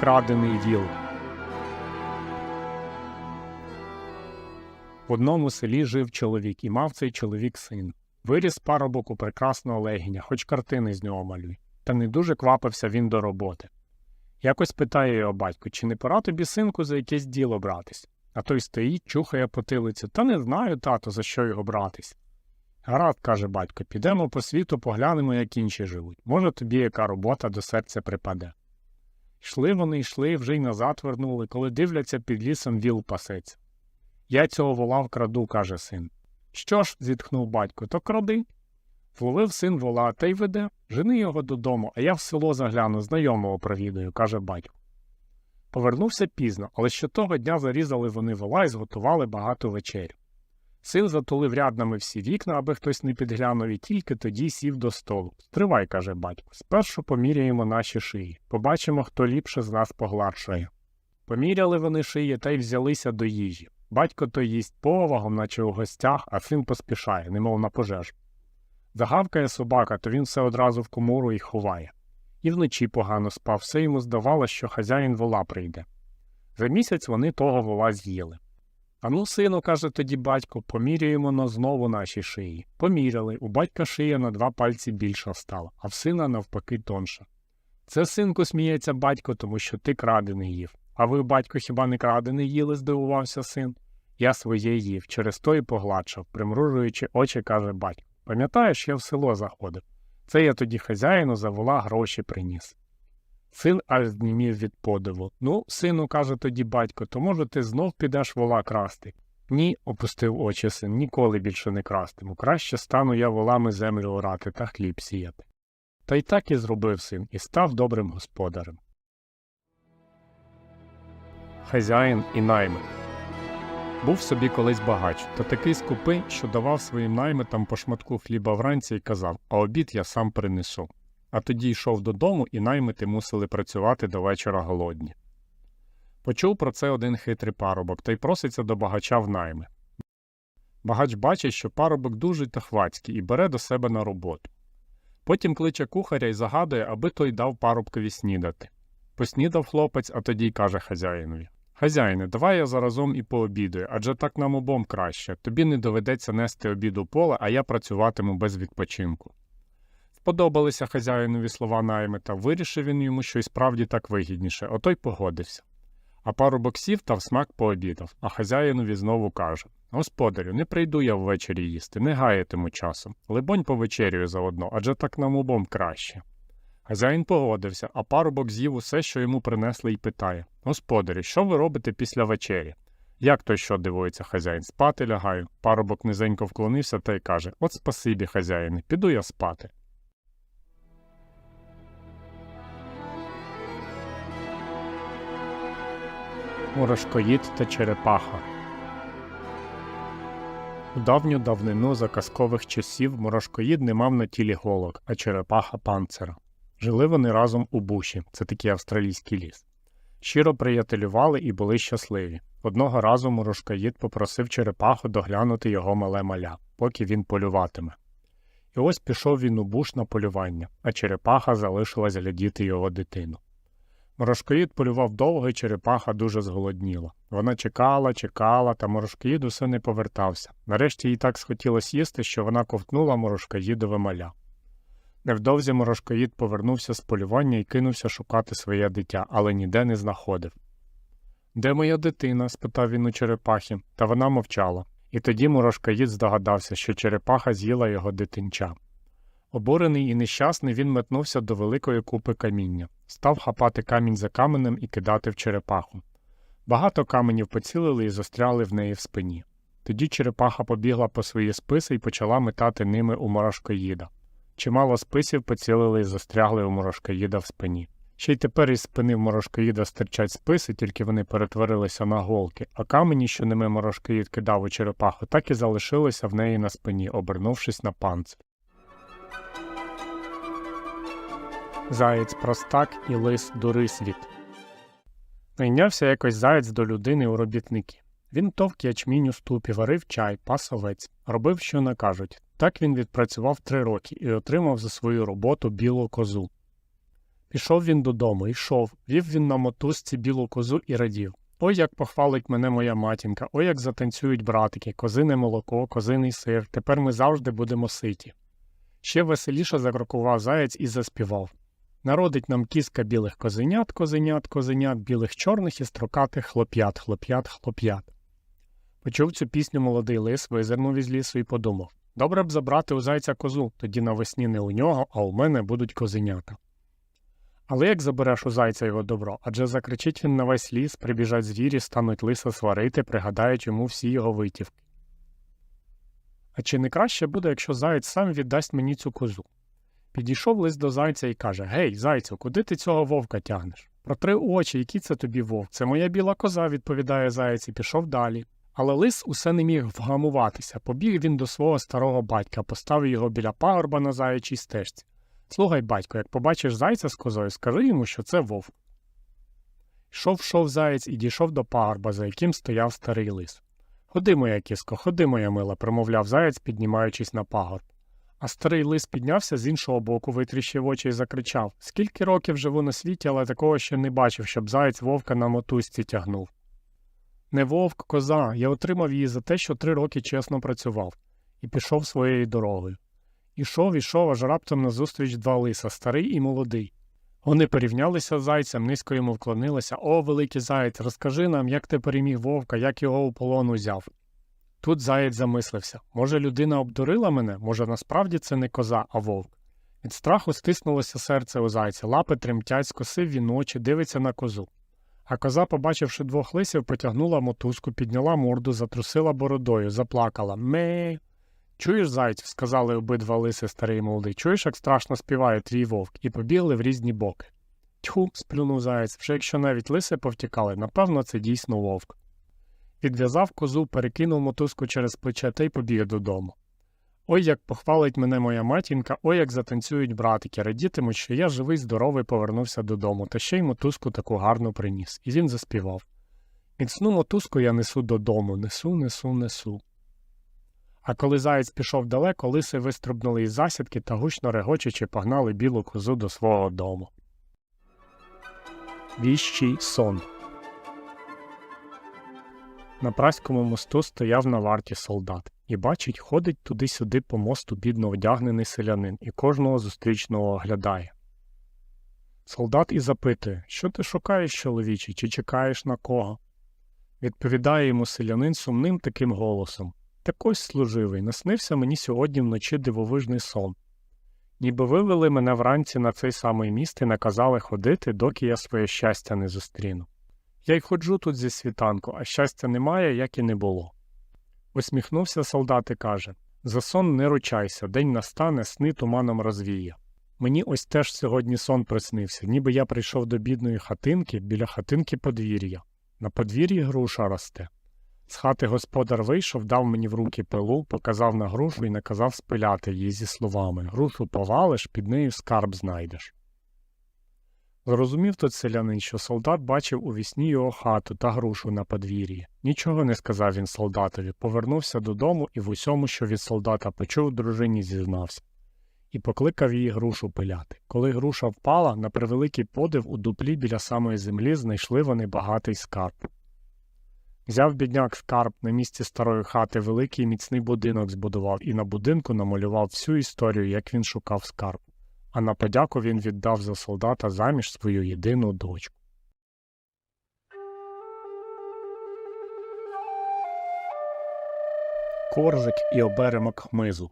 крадений віл. В одному селі жив чоловік, і мав цей чоловік син. Виріс парубок у прекрасного легіня, хоч картини з нього малюй. Та не дуже квапився він до роботи. Якось питає його батько, чи не пора тобі, синку, за якесь діло братись? А той стоїть, чухає потилицю. Та не знаю, тато, за що його братись. Гаразд, каже батько, підемо по світу, поглянемо, як інші живуть. Може, тобі яка робота до серця припаде. Йшли вони, йшли, вже й назад вернули, коли дивляться, під лісом віл пасеться. Я цього вола вкраду, каже син. Що ж, зітхнув батько, то кради. Вловив син вола та й веде, жени його додому, а я в село загляну, знайомого провідаю, каже батько. Повернувся пізно, але ще того дня зарізали вони вола і зготували багату вечерю. Син затулив ряднами всі вікна, аби хтось не підглянув, і тільки тоді сів до столу. Стривай, каже батько, спершу поміряємо наші шиї. Побачимо, хто ліпше з нас погладшає. Поміряли вони шиї та й взялися до їжі. Батько то їсть повагом, наче у гостях, а син поспішає, немов на пожежу. Загавкає собака, то він все одразу в комору і ховає. І вночі погано спав, все йому здавалося, що хазяїн вола прийде. За місяць вони того вола з'їли. Ану, сину, каже тоді батько, поміряємо на знову наші шиї. Поміряли, у батька шия на два пальці більша стала, а в сина навпаки тонша. Це, синку, сміється батько, тому що ти крадений їв. А ви, батько, хіба не крадений їли? здивувався син. Я своє їв, через то й погладшав, примружуючи очі, каже батько. Пам'ятаєш, я в село заходив. Це я тоді хазяїну за вола гроші приніс. Син аж знімів від подиву. Ну, сину, каже тоді батько, то може ти знов підеш вола красти. Ні, опустив очі син, ніколи більше не крастиму. Краще стану я волами землю орати та хліб сіяти. Та й так і зробив син, і став добрим господарем. Хазяїн і наймит Був собі колись багач, та такий скупий, що давав своїм наймитам по шматку хліба вранці і казав, а обід я сам принесу. А тоді йшов додому, і наймити мусили працювати до вечора голодні. Почув про це один хитрий парубок та й проситься до багача в найми. Багач бачить, що парубок дуже тахвацький і бере до себе на роботу. Потім кличе кухаря і загадує, аби той дав парубкові снідати. Поснідав хлопець, а тоді й каже хазяїнові Хазяїне, давай я заразом і пообідаю, адже так нам обом краще. Тобі не доведеться нести обід у поле, а я працюватиму без відпочинку. Сподобалися хазяїнові слова наймита, вирішив він йому, що й справді так вигідніше, ото й погодився. А парубок сів та в смак пообідав, а хазяїнові знову каже Господарю, не прийду я ввечері їсти, не гаятиму часу. Либонь повечерюю заодно, адже так нам обом краще. Хазяїн погодився, а парубок з'їв усе, що йому принесли, і питає Господарі, що ви робите після вечері? Як то що дивується хазяїн? Спати лягаю. Парубок низенько вклонився та й каже От спасибі, хазяїне, піду я спати. Мурашкоїд та черепаха. У давню давнину за казкових часів мурашкоїд не мав на тілі голок, а черепаха панцира. Жили вони разом у буші, це такий австралійський ліс. Щиро приятелювали і були щасливі. Одного разу мурашкоїд попросив черепаху доглянути його мале маля, поки він полюватиме. І ось пішов він у буш на полювання, а черепаха залишилась глядіти його дитину. Морошкоїд полював довго, і черепаха дуже зголодніла. Вона чекала, чекала, та морошкоїд усе не повертався. Нарешті їй так схотілося їсти, що вона ковтнула морошкоїдове маля. Невдовзі морошкоїд повернувся з полювання і кинувся шукати своє дитя, але ніде не знаходив. Де моя дитина? спитав він у черепахи, та вона мовчала. І тоді морошкоїд здогадався, що черепаха з'їла його дитинча. Обурений і нещасний, він метнувся до великої купи каміння, став хапати камінь за каменем і кидати в черепаху. Багато каменів поцілили і застряли в неї в спині. Тоді черепаха побігла по свої списи і почала метати ними у морошкоїда. Чимало списів поцілили і застрягли у морошкоїда в спині. Ще й тепер із спини в морошкоїда стирчать списи, тільки вони перетворилися на голки, а камені, що ними морошкоїд кидав у черепаху, так і залишилися в неї на спині, обернувшись на панцир. Заєць простак і лис дурисвіт. Найнявся якось заєць до людини у робітники. Він товк ячмінь у ступі, варив чай, пас овець, робив, що накажуть. Так він відпрацював три роки і отримав за свою роботу білу козу. Пішов він додому, йшов, вів він на мотузці білу козу і радів. Ой, як похвалить мене моя матінка, ой, як затанцюють братики, козине молоко, козиний сир, тепер ми завжди будемо ситі. Ще веселіше закрокував заєць і заспівав. Народить нам кіска білих козенят, козенят, козенят, білих чорних і строкатих хлоп'ят, хлоп'ят, хлоп'ят. Почув цю пісню молодий лис, визирнув із лісу і подумав добре б забрати у зайця козу, тоді навесні не у нього, а у мене будуть козенята. Але як забереш у зайця його добро? Адже закричить він на весь ліс, прибіжать звірі, стануть лиса сварити, пригадають йому всі його витівки. А чи не краще буде, якщо заєць сам віддасть мені цю козу? Підійшов лис до зайця і каже Гей, зайцю, куди ти цього вовка тягнеш? Протри очі, який це тобі вовк? Це моя біла коза, відповідає заєць і пішов далі. Але лис усе не міг вгамуватися. Побіг він до свого старого батька, поставив його біля пагорба на заячій стежці. Слухай, батько, як побачиш зайця з козою, скажи йому, що це вовк. Йшов шов заєць і дійшов до пагорба, за яким стояв старий лис. Ходи, моя кіско, ходи, моя мила, промовляв заєць, піднімаючись на пагорб. А старий лис піднявся з іншого боку, витріщив очі і закричав Скільки років живу на світі, але такого ще не бачив, щоб заєць вовка на мотузці тягнув. Не вовк, коза, я отримав її за те, що три роки чесно працював, і пішов своєю дорогою. Ішов, ішов, аж раптом назустріч два лиса, старий і молодий. Вони порівнялися з зайцем, низько йому вклонилися. О, великий заєць, розкажи нам, як ти переміг вовка, як його у полон узяв. Тут заєць замислився може, людина обдурила мене, може, насправді це не коза, а вовк. Від страху стиснулося серце у зайця, лапи тремтять, скосив він очі, дивиться на козу. А коза, побачивши двох лисів, потягнула мотузку, підняла морду, затрусила бородою, заплакала Ме. Чуєш, зайць, сказали обидва лиси старий і молодий, чуєш, як страшно співає твій вовк, і побігли в різні боки. Тьху, сплюнув заєць, вже якщо навіть лиси повтікали, напевно, це дійсно вовк. Відв'язав козу, перекинув мотузку через плече та й побіг додому. Ой, як похвалить мене моя матінка, ой, як затанцюють братики, радітимуть, що я живий, здоровий повернувся додому, та ще й мотузку таку гарну приніс. І він заспівав. Міцну мотузку я несу додому, несу, несу, несу. А коли заєць пішов далеко, лиси вистрибнули із засідки та гучно регочучи погнали білу козу до свого дому. Віщий сон На праському мосту стояв на варті солдат і бачить, ходить туди-сюди по мосту бідно одягнений селянин і кожного зустрічного оглядає. Солдат і запитує, що ти шукаєш, чоловіче, чи чекаєш на кого? Відповідає йому селянин сумним таким голосом Так ось служивий, наснився мені сьогодні вночі дивовижний сон. Ніби вивели мене вранці на цей самий міст і наказали ходити, доки я своє щастя не зустріну. Я й ходжу тут зі світанку, а щастя немає, як і не було. Усміхнувся солдат і каже За сон не ручайся, день настане, сни туманом розвіє. Мені ось теж сьогодні сон приснився, ніби я прийшов до бідної хатинки біля хатинки подвір'я. На подвір'ї груша росте. З хати господар вийшов, дав мені в руки пилу, показав на грушу і наказав спиляти її зі словами Грушу повалиш, під нею скарб знайдеш. Зрозумів тут селянин, що солдат бачив у вісні його хату та грушу на подвір'ї. Нічого не сказав він солдатові, повернувся додому і в усьому, що від солдата почув, дружині зізнався. І покликав її грушу пиляти. Коли груша впала, на превеликий подив у дуплі біля самої землі знайшли вони багатий скарб. Взяв бідняк скарб на місці старої хати великий міцний будинок збудував і на будинку намалював всю історію, як він шукав скарб а на подяку він віддав за солдата заміж свою єдину дочку. Коржик і оберемок хмизу.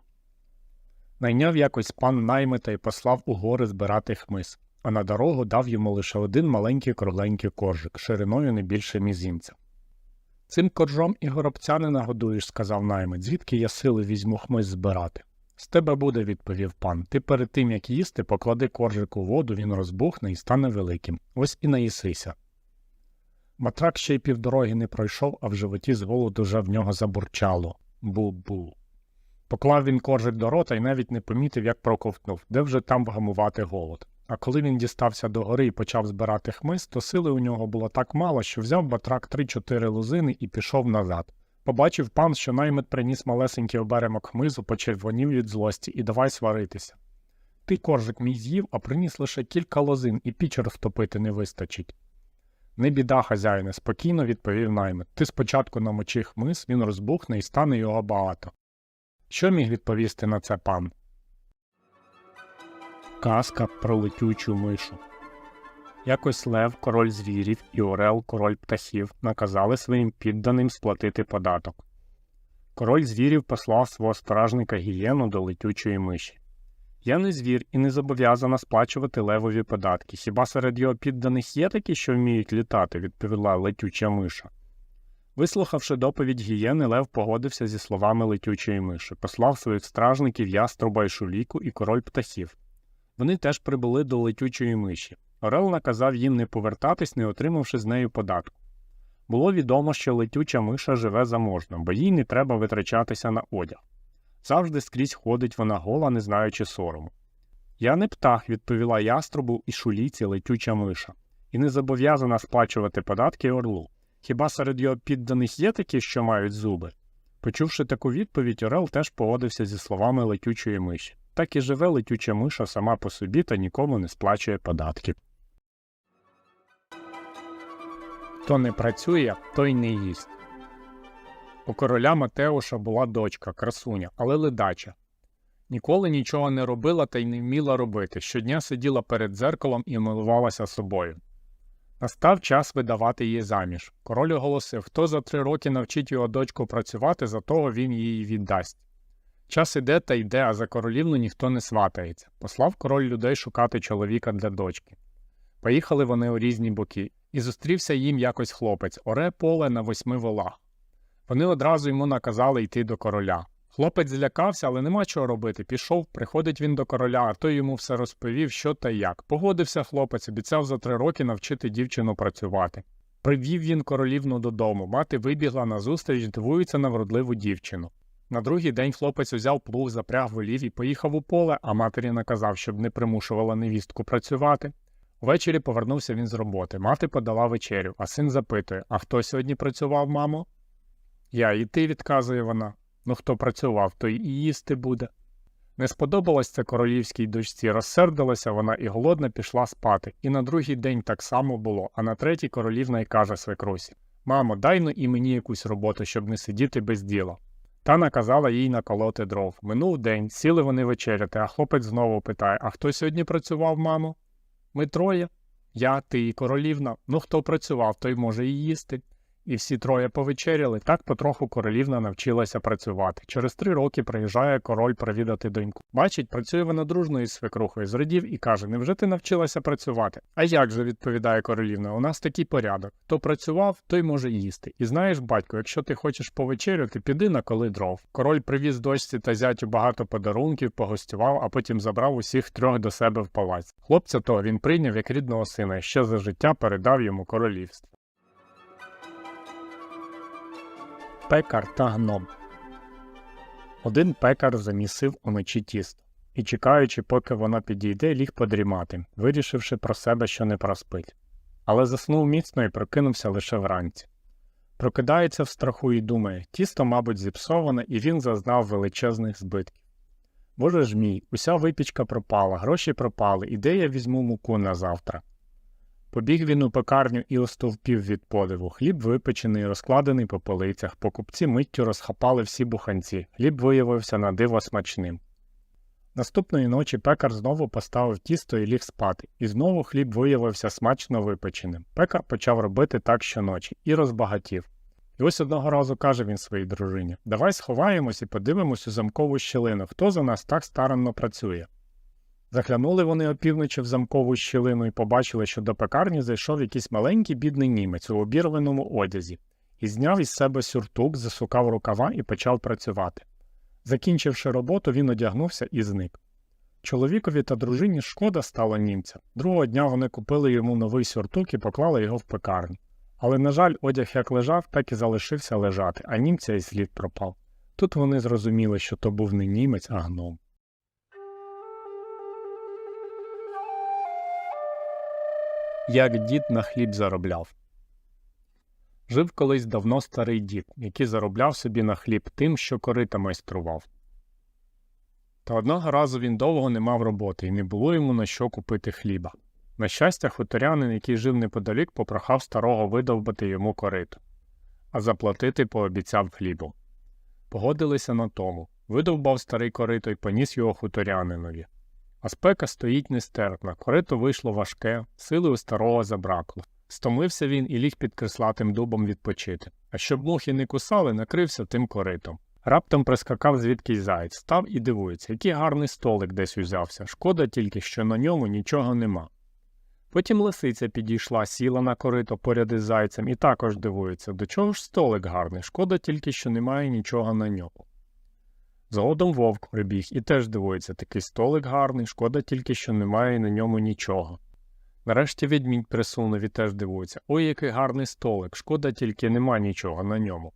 Найняв якось пан наймита і послав у гори збирати хмиз, а на дорогу дав йому лише один маленький кругленький коржик, шириною не більше мізинця. Цим коржом і горобця не нагодуєш, сказав наймит, звідки я сили візьму хмиз збирати. З тебе буде, відповів пан. Ти перед тим, як їсти, поклади коржик у воду, він розбухне і стане великим. Ось і наїсися. Матрак ще й півдороги не пройшов, а в животі з голоду вже в нього забурчало. Бу-бу. Поклав він коржик до рота і навіть не помітив, як проковтнув, де вже там вгамувати голод. А коли він дістався до гори і почав збирати хмиз, то сили у нього було так мало, що взяв батрак три-чотири лузини і пішов назад. Побачив пан, що наймит приніс малесенький оберемок хмизу, почервонів від злості і давай сваритися. Ти коржик мій з'їв, а приніс лише кілька лозин і піч розтопити не вистачить. Не біда, хазяїне, спокійно відповів наймит. Ти спочатку намочи хмис, він розбухне і стане його багато. Що міг відповісти на це пан? Казка про летючу мишу. Якось Лев, король звірів, і Орел, король птахів, наказали своїм підданим сплатити податок. Король звірів послав свого стражника гієну до летючої миші. Я не звір і не зобов'язана сплачувати левові податки. Хіба серед його підданих є такі, що вміють літати, відповіла летюча миша. Вислухавши доповідь гієни, Лев погодився зі словами летючої миші, послав своїх стражників яструба й шуліку і король птахів. Вони теж прибули до летючої миші. Орел наказав їм не повертатись, не отримавши з нею податку. Було відомо, що летюча миша живе заможно, бо їй не треба витрачатися на одяг. Завжди скрізь ходить вона гола, не знаючи сорому. Я не птах, відповіла яструбу і шуліці летюча миша, і не зобов'язана сплачувати податки орлу. Хіба серед його підданих є такі, що мають зуби? Почувши таку відповідь, Орел теж погодився зі словами летючої миші. Так і живе летюча миша сама по собі та нікому не сплачує податків. Хто не працює, той не їсть. У короля Матеуша була дочка, красуня, але ледача. Ніколи нічого не робила та й не вміла робити. Щодня сиділа перед дзеркалом і милувалася собою. Настав час видавати її заміж. Король оголосив, хто за три роки навчить його дочку працювати, за того він її віддасть. Час іде та йде, а за королівну ніхто не сватається. Послав король людей шукати чоловіка для дочки. Поїхали вони у різні боки, і зустрівся їм якось хлопець, оре поле на восьми волах. Вони одразу йому наказали йти до короля. Хлопець злякався, але нема чого робити. Пішов, приходить він до короля, а той йому все розповів, що та як. Погодився хлопець, обіцяв за три роки навчити дівчину працювати. Привів він королівну додому. Мати вибігла назустріч, дивується на вродливу дівчину. На другий день хлопець узяв плуг, запряг волів і поїхав у поле, а матері наказав, щоб не примушувала невістку працювати. Увечері повернувся він з роботи. Мати подала вечерю, а син запитує: А хто сьогодні працював, мамо? Я і ти, відказує вона. Ну хто працював, той і їсти буде. Не сподобалось це королівській дочці, розсердилася вона і голодна пішла спати. І на другий день так само було, а на третій королівна й каже свекрусі Мамо, дай ну і мені якусь роботу, щоб не сидіти без діла. Та наказала їй наколоти дров. Минув день, сіли вони вечеряти, а хлопець знову питає А хто сьогодні працював, мамо? Ми троє. Я, ти і королівна. Ну хто працював, той може і їсти. І всі троє повечеряли, так потроху королівна навчилася працювати. Через три роки приїжджає король провідати доньку. Бачить, працює вона дружно із свекрухою, зрадів і каже: Невже ти навчилася працювати? А як же, відповідає королівна, у нас такий порядок. Хто працював, той може їсти. І знаєш, батько, якщо ти хочеш повечеряти, піди на коли дров. Король привіз дочці та зятю багато подарунків, погостював, а потім забрав усіх трьох до себе в палац. Хлопця того він прийняв як рідного сина ще за життя передав йому королівство. Пекар та гном. Один пекар замісив уночі тісто і, чекаючи, поки воно підійде, ліг подрімати, вирішивши про себе, що не проспить. Але заснув міцно і прокинувся лише вранці. Прокидається в страху і думає, тісто, мабуть, зіпсоване, і він зазнав величезних збитків. Боже ж мій, уся випічка пропала, гроші пропали, і де я візьму муку на завтра? Побіг він у пекарню і остовпів від подиву. Хліб випечений, розкладений по полицях. Покупці миттю розхапали всі буханці. Хліб виявився на диво смачним. Наступної ночі пекар знову поставив тісто і ліг спати, і знову хліб виявився смачно випеченим. Пекар почав робити так щоночі і розбагатів. І ось одного разу каже він своїй дружині Давай сховаємось і подивимось у замкову щілину, хто за нас так старанно працює. Заглянули вони опівночі в замкову щілину і побачили, що до пекарні зайшов якийсь маленький бідний німець у обірваному одязі і зняв із себе сюртук, засукав рукава і почав працювати. Закінчивши роботу, він одягнувся і зник. Чоловікові та дружині шкода стало німця. Другого дня вони купили йому новий сюртук і поклали його в пекарню. Але, на жаль, одяг як лежав, так і залишився лежати, а німця і слід пропав. Тут вони зрозуміли, що то був не німець, а гном. Як дід на хліб заробляв. Жив колись давно старий дід, який заробляв собі на хліб тим, що корита майстрував. Та одного разу він довго не мав роботи і не було йому на що купити хліба. На щастя, хуторянин, який жив неподалік, попрохав старого видовбати йому корито, а заплатити пообіцяв хлібом. Погодилися на тому. Видовбав старий корито і поніс його хуторянинові. А спека стоїть нестерпна, корито вийшло важке, сили у старого забракло. Стомився він і ліг під крислатим дубом відпочити. А щоб мухи не кусали, накрився тим коритом. Раптом прискакав звідкись заєць, став і дивується, який гарний столик десь узявся. Шкода тільки, що на ньому нічого нема. Потім лисиця підійшла, сіла на корито поряд із зайцем і також дивується, до чого ж столик гарний, шкода тільки, що немає нічого на ньому. Згодом вовк прибіг і теж дивується, такий столик гарний, шкода тільки, що немає на ньому нічого. Нарешті відмідь присунув і теж дивується, ой, який гарний столик, шкода тільки нема нічого на ньому.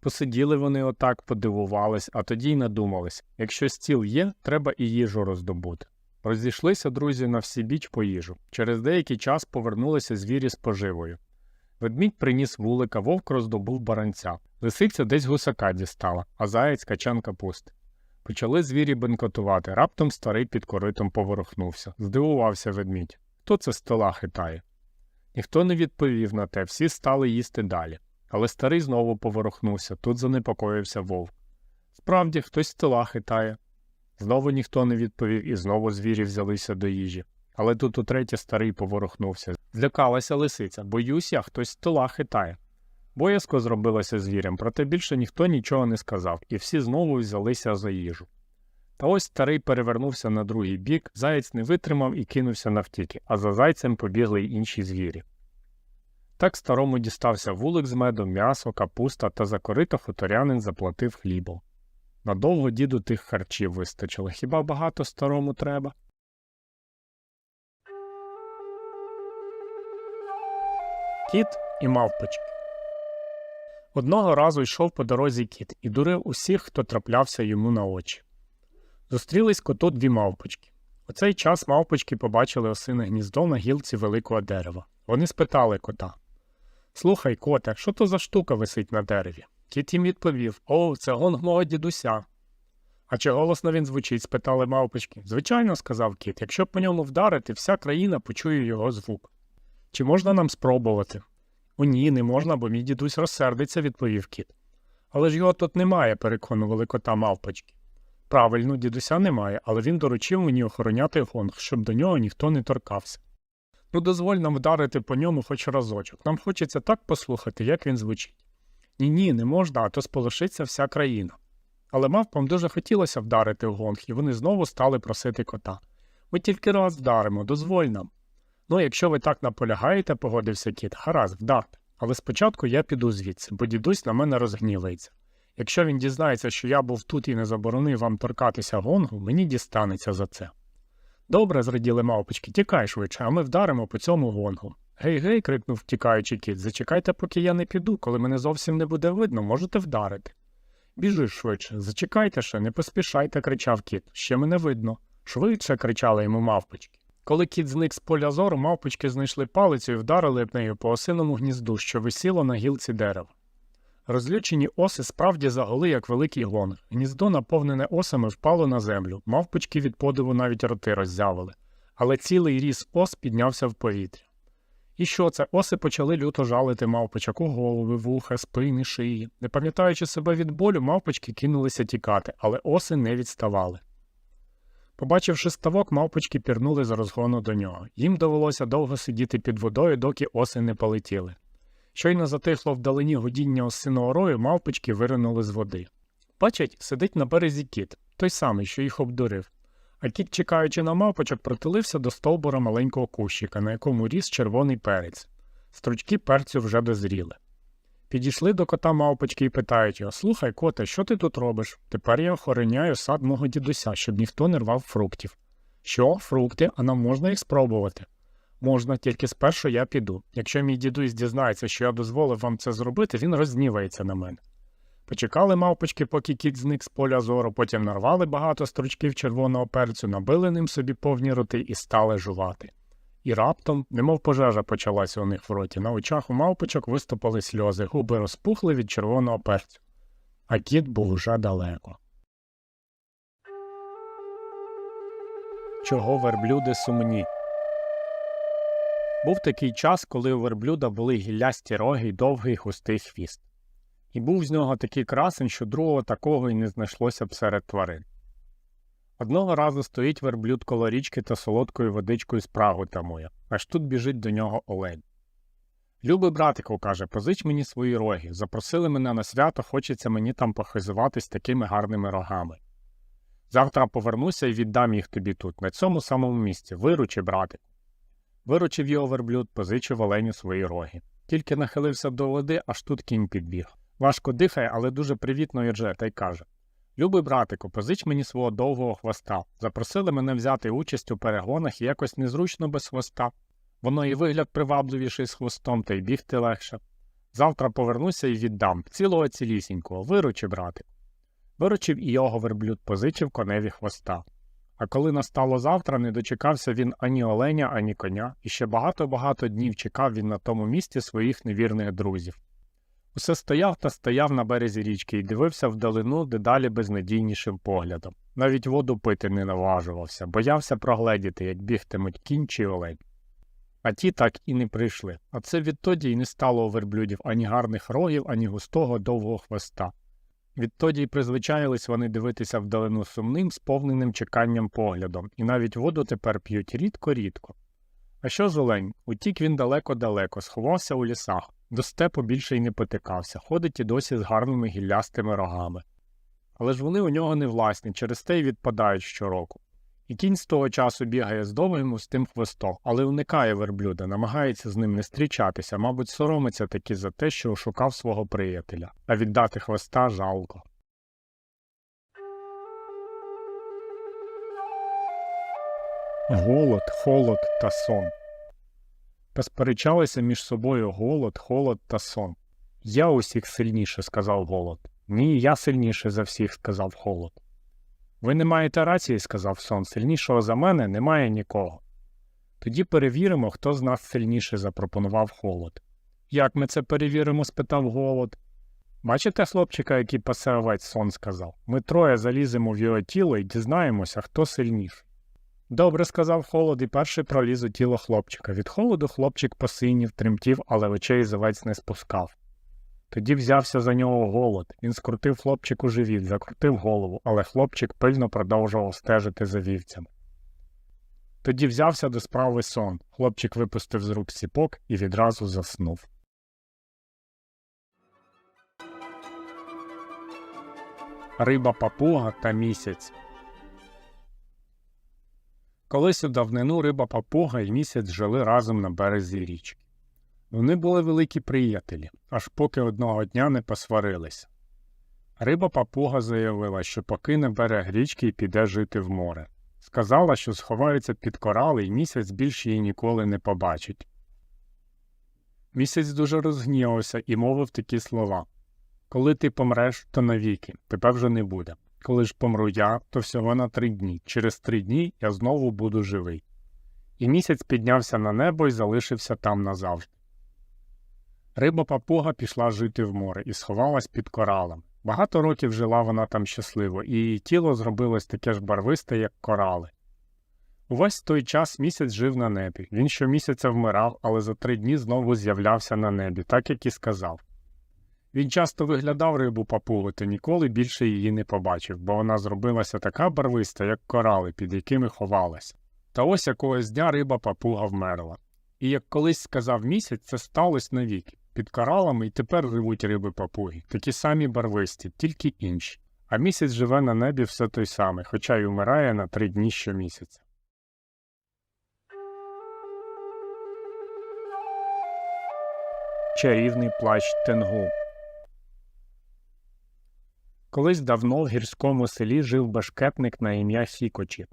Посиділи вони отак, подивувались, а тоді й надумались якщо стіл є, треба і їжу роздобути. Розійшлися друзі на всі біч по їжу. Через деякий час повернулися звірі з поживою. Ведмідь приніс вулика, вовк роздобув баранця. Лисиця десь гусака дістала, а заєць качан капусти. Почали звірі бенкотувати, раптом старий під коритом поворухнувся. Здивувався ведмідь. Хто це стола хитає? Ніхто не відповів на те, всі стали їсти далі. Але старий знову поворухнувся, тут занепокоївся вовк. Справді, хтось стола хитає. Знову ніхто не відповів, і знову звірі взялися до їжі. Але тут утретє старий поворухнувся. Злякалася лисиця. Боюсь я, хтось стола хитає. Боязко зробилося звірям, проте більше ніхто нічого не сказав, і всі знову взялися за їжу. Та ось старий перевернувся на другий бік, заєць не витримав і кинувся навтіки, а за зайцем побігли й інші звірі. Так старому дістався вулик з медом, м'ясо, капуста та за корито хуторянин заплатив хлібом. Надовго діду тих харчів вистачило, хіба багато старому треба? Кіт і мавпочки. Одного разу йшов по дорозі кіт і дурив усіх, хто траплявся йому на очі. Зустрілись коту дві мавпочки. У цей час мавпочки побачили осине гніздо на гілці великого дерева. Вони спитали кота Слухай, коте, що то за штука висить на дереві? Кіт їм відповів О, це гонг мого дідуся. А чи голосно він звучить? спитали мавпочки. Звичайно, сказав кіт, якщо по ньому вдарити, вся країна почує його звук. Чи можна нам спробувати? О, ні, не можна, бо мій дідусь розсердиться, відповів кіт. Але ж його тут немає, переконували кота мавпочки. Правильно, дідуся немає, але він доручив мені охороняти гонг, щоб до нього ніхто не торкався. Ну, дозволь нам вдарити по ньому хоч разочок. Нам хочеться так послухати, як він звучить. Ні, ні, не можна, а то сполошиться вся країна. Але мавпам дуже хотілося вдарити в гонг, і вони знову стали просити кота. Ми тільки раз вдаримо, дозволь нам. Ну, якщо ви так наполягаєте, погодився кіт, гаразд, вдарте. Але спочатку я піду звідси, бо дідусь на мене розгнівається. Якщо він дізнається, що я був тут і не заборонив вам торкатися гонгу, мені дістанеться за це. Добре, зраділи мавпочки, тікай швидше, а ми вдаримо по цьому гонгу. Гей, гей, крикнув втікаючи кіт, зачекайте, поки я не піду, коли мене зовсім не буде видно, можете вдарити. Біжи швидше, зачекайте ще, не поспішайте, кричав кіт. Ще мене видно. Швидше кричали йому мавпочки. Коли кіт зник з поля зору, мавпочки знайшли палицю і вдарили б нею по осиному гнізду, що висіло на гілці дерева. Розлючені оси справді заголи, як великий гонг. Гніздо, наповнене осами, впало на землю. Мавпочки від подиву навіть роти роззявили. Але цілий ріс ос піднявся в повітря. І що це? Оси почали люто жалити мавпочок у голови, вуха, спини, шиї. Не пам'ятаючи себе від болю, мавпочки кинулися тікати, але оси не відставали. Побачивши ставок, мавпочки пірнули з розгону до нього. Їм довелося довго сидіти під водою, доки оси не полетіли. Щойно затихло вдалині годіння осиного рою, мавпочки виринули з води. Бачать, сидить на березі кіт, той самий, що їх обдурив. А кіт, чекаючи на мавпочок, притулився до стовбура маленького кущика, на якому ріс червоний перець. Стручки перцю вже дозріли. Підійшли до кота мавпочки і питають його Слухай, коте, що ти тут робиш? Тепер я охороняю сад мого дідуся, щоб ніхто не рвав фруктів. Що, фрукти, а нам можна їх спробувати? Можна, тільки спершу я піду. Якщо мій дідусь дізнається, що я дозволив вам це зробити, він рознівається на мене. Почекали мавпочки, поки кіт зник з поля зору, потім нарвали багато стручків червоного перцю, набили ним собі повні роти і стали жувати. І раптом, немов пожежа почалася у них в роті, на очах у мавпочок виступили сльози, губи розпухли від червоного перцю. А кіт був уже далеко. Чого верблюди сумні? Був такий час, коли у верблюда були гіллясті роги й довгий густий хвіст. І був з нього такий красень, що другого такого й не знайшлося б серед тварин. Одного разу стоїть верблюд коло річки та солодкою водичкою спрагу тамує, аж тут біжить до нього олень. Любий братику, каже, позич мені свої роги. Запросили мене на свято, хочеться мені там похизуватись такими гарними рогами. Завтра повернуся і віддам їх тобі тут, на цьому самому місці. Виручи, братику. Виручив його верблюд, позичив оленю свої роги. Тільки нахилився до води, аж тут кінь підбіг. Важко дихає, але дуже привітно ідже, та й каже Любий братику, позич мені свого довгого хвоста. Запросили мене взяти участь у перегонах і якось незручно без хвоста. Воно і вигляд привабливіший з хвостом, та й бігти легше. Завтра повернуся і віддам цілого цілісінького, виручи, братику. Виручив і його верблюд, позичив коневі хвоста. А коли настало завтра, не дочекався він ані оленя, ані коня, і ще багато-багато днів чекав він на тому місці своїх невірних друзів. Усе стояв та стояв на березі річки і дивився вдалину дедалі безнадійнішим поглядом. Навіть воду пити не наважувався, боявся прогледіти, як бігтимуть кінь чи олень. А ті так і не прийшли. А це відтоді й не стало у верблюдів ані гарних рогів, ані густого довгого хвоста. Відтоді й призвичаїлись вони дивитися вдалину сумним, сповненим чеканням поглядом, і навіть воду тепер п'ють рідко-рідко. А що з олень? Утік він далеко-далеко, сховався у лісах, до степу більше й не потикався, ходить і досі з гарними гіллястими рогами. Але ж вони у нього не власні, через те й відпадають щороку. І кінь з того часу бігає з довгим густим хвостом, але уникає верблюда, намагається з ним не зустрічатися, мабуть, соромиться таки за те, що ошукав свого приятеля, а віддати хвоста жалко. Голод, холод та сон. Посперечалися між собою голод, холод та сон. Я усіх сильніше, сказав голод. Ні, я сильніше за всіх, сказав холод. Ви не маєте рації, сказав сон. Сильнішого за мене немає нікого. Тоді перевіримо, хто з нас сильніше запропонував холод. Як ми це перевіримо? спитав голод. Бачите хлопчика, який пасе овець, сон сказав. Ми троє заліземо в його тіло і дізнаємося, хто сильніший. Добре, сказав холод, і перший проліз у тіло хлопчика. Від холоду хлопчик посинів, тремтів, але очей з овець не спускав. Тоді взявся за нього голод. Він скрутив хлопчику живіт, закрутив голову, але хлопчик пильно продовжував стежити за вівцями. Тоді взявся до справи сон. Хлопчик випустив з рук сіпок і відразу заснув. Риба папуга та місяць. Колись у давнину риба папуга і місяць жили разом на березі річки. Вони були великі приятелі, аж поки одного дня не посварилися. Риба папуга заявила, що покине берег річки і піде жити в море. Сказала, що сховається під корали і місяць більше її ніколи не побачить. Місяць дуже розгнівався і мовив такі слова Коли ти помреш, то навіки, тебе вже не буде. Коли ж помру я, то всього на три дні. Через три дні я знову буду живий. І місяць піднявся на небо і залишився там назавжди. Риба папуга пішла жити в море і сховалась під коралом. Багато років жила вона там щасливо, і її тіло зробилось таке ж барвисте, як корали. Увесь той час місяць жив на небі. Він щомісяця вмирав, але за три дні знову з'являвся на небі, так як і сказав. Він часто виглядав рибу папугу, та ніколи більше її не побачив, бо вона зробилася така барвиста, як корали, під якими ховалася. Та ось якогось дня риба папуга вмерла. І як колись сказав місяць, це сталося навіки. Під коралами й тепер живуть риби папуги, такі самі барвисті, тільки інші. А місяць живе на небі все той самий, хоча й умирає на три дні щомісяця. Чарівний плащ Тенгу Колись давно в гірському селі жив башкетник на ім'я Сікочі.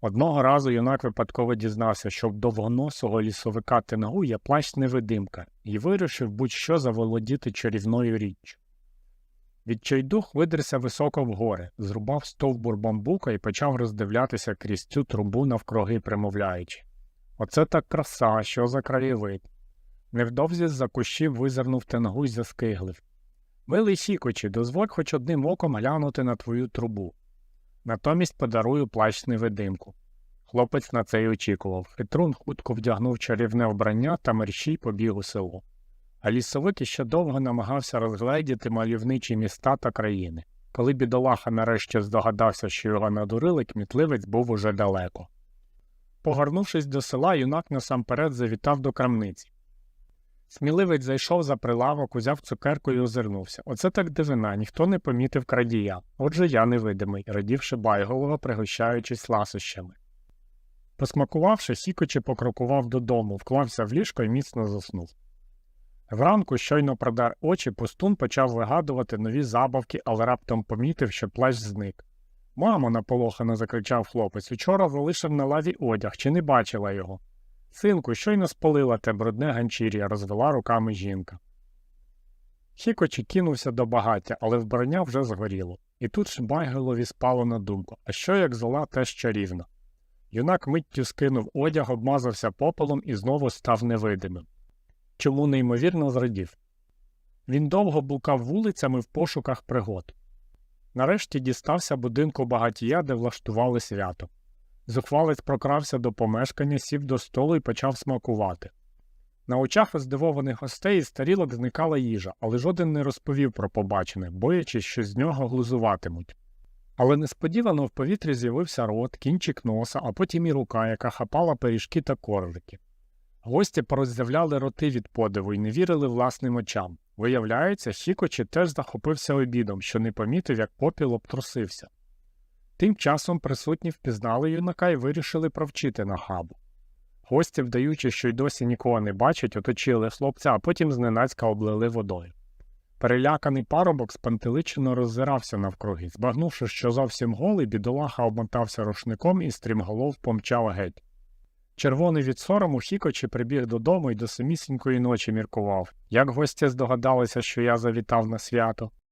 Одного разу юнак випадково дізнався, що в довгоносого лісовика Тенгу є плащ невидимка, і вирішив будь-що заволодіти чарівною річчю. Відчайдух видерся високо в гори, зрубав стовбур бамбука і почав роздивлятися крізь цю трубу навкруги, примовляючи Оце так краса, що за краєвид. Невдовзі з-за кущів визирнув тенгу й заскиглив. Милий сікочі, дозволь хоч одним оком глянути на твою трубу. Натомість подарую плащ невидимку. Хлопець на це й очікував. Хитрун хутко вдягнув чарівне вбрання та мерщій побіг у село. А лісовик іще довго намагався розгледіти мальовничі міста та країни. Коли бідолаха нарешті здогадався, що його надурили, кмітливець був уже далеко. Погорнувшись до села, юнак насамперед завітав до крамниці. Сміливець зайшов за прилавок, узяв цукерку і озирнувся. Оце так дивина, ніхто не помітив крадія. Отже, я невидимий, радівши байголово, пригощаючись ласощами. Посмакувавши, сікочі покрокував додому, вклався в ліжко і міцно заснув. Вранку, щойно продар очі, пустун почав вигадувати нові забавки, але раптом помітив, що плащ зник. Мамо, наполохано закричав хлопець, учора залишив на лаві одяг, чи не бачила його? Синку, щойно спалила те брудне ганчір'я, розвела руками жінка. Хікочі кинувся до багаття, але вбрання вже згоріло. І тут ж спало на думку, а що як зола теж чарівна? Юнак миттю скинув одяг, обмазався попелом і знову став невидимим. Чому неймовірно зрадів? Він довго блукав вулицями в пошуках пригод. Нарешті дістався будинку багатія, де влаштували свято. Зухвалець прокрався до помешкання, сів до столу і почав смакувати. На очах у здивованих гостей із тарілок зникала їжа, але жоден не розповів про побачене, боячись, що з нього глузуватимуть. Але несподівано в повітрі з'явився рот, кінчик носа, а потім і рука, яка хапала пиріжки та коржики. Гості пороззявляли роти від подиву і не вірили власним очам. Виявляється, Хікочі теж захопився обідом, що не помітив, як попіл обтрусився. Тим часом присутні впізнали юнака і вирішили провчити на хабу. Гості, вдаючи, що й досі нікого не бачать, оточили хлопця, а потім зненацька облили водою. Переляканий парубок спантеличено роззирався навкруги. Збагнувши, що зовсім голий, бідолаха обмотався рушником і стрімголов помчав геть. Червоний від сорому Хікочі прибіг додому і до самісінької ночі міркував. Як гості здогадалися, що я завітав на свято?